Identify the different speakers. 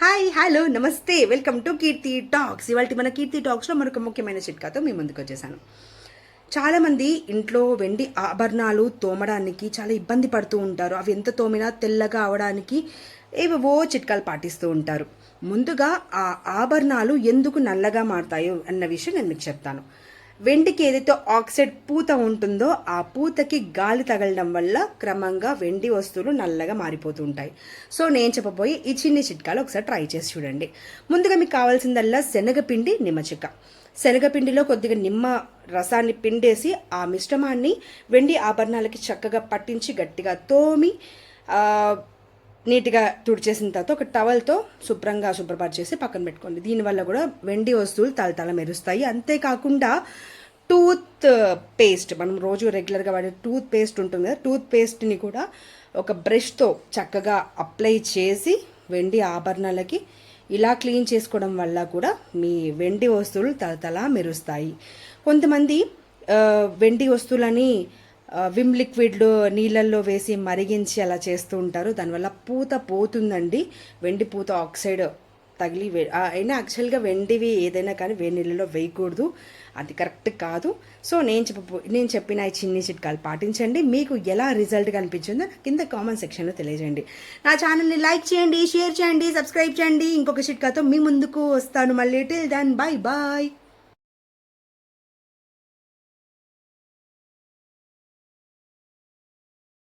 Speaker 1: Hi hello నమస్తే. Welcome to Keerthi talks ఇవాళ మన కీర్తి టాక్స్లో మరొక ముఖ్యమైన చిట్కాతో మీ ముందుకు వచ్చేసాను. చాలామంది ఇంట్లో వెండి ఆభరణాలు తోమడానికి చాలా ఇబ్బంది పడుతూ ఉంటారు. అవి ఎంత తోమినా తెల్లగా అవడానికి ఏవేవో చిట్కాలు పాటిస్తూ ఉంటారు. ముందుగా ఆ ఆభరణాలు ఎందుకు నల్లగా మారుతాయో అన్న విషయం నేను మీకు చెప్తాను. వెండికి ఏదైతే ఆక్సైడ్ పూత ఉంటుందో ఆ పూతకి గాలి తగలడం వల్ల క్రమంగా వెండి వస్తువులు నల్లగా మారిపోతుంటాయి. సో నేను చెప్పబోయే ఈ చిన్ని చిట్కాలు ఒకసారి ట్రై చేసి చూడండి. ముందుగా మీకు కావాల్సిందల్లా శనగపిండి నిమ్మచిక్క. శనగపిండిలో కొద్దిగా నిమ్మ రసాన్ని పిండేసి ఆ మిశ్రమాన్ని వెండి ఆభరణాలకి చక్కగా పట్టించి గట్టిగా తోమి నీట్గా తుడిచేసిన తర్వాత ఒక టవల్తో శుభ్రంగా శుభ్రపరిచేసి పక్కన పెట్టుకోండి. దీనివల్ల కూడా వెండి వస్తువులు తలతల మెరుస్తాయి. అంతేకాకుండా టూత్ పేస్ట్ మనం రోజు రెగ్యులర్గా వాడే టూత్ పేస్ట్ ఉంటుంది కదా టూత్ పేస్ట్ని కూడా ఒక బ్రష్తో చక్కగా అప్లై చేసి వెండి ఆభరణాలకి ఇలా క్లీన్ చేసుకోవడం వల్ల కూడా మీ వెండి వస్తువులు తలతలా మెరుస్తాయి. కొంతమంది వెండి వస్తువులని విమ్ లిక్విడ్లో నీళ్ళల్లో వేసి మరిగించి అలా చేస్తూ ఉంటారు. దానివల్ల పూత పోతుందండి. వెండి పూత ఆక్సైడ్ తగిలి అయినా యాక్చువల్గా వెండివి ఏదైనా కానీ వేడి నీళ్ళలో వేయకూడదు. అది కరెక్ట్ కాదు. సో నేను చెప్ప నేను చెప్పిన ఈ చిన్ని చిట్కాలు పాటించండి. మీకు ఎలా రిజల్ట్ కనిపించిందో కింద కామెంట్ సెక్షన్లో తెలియజేయండి. నా ఛానల్ని లైక్ చేయండి షేర్ చేయండి సబ్స్క్రైబ్ చేయండి. ఇంకొక చిట్కాతో మీ ముందుకు వస్తాను. మళ్ళీ టిల్ దన్ బాయ్ బాయ్.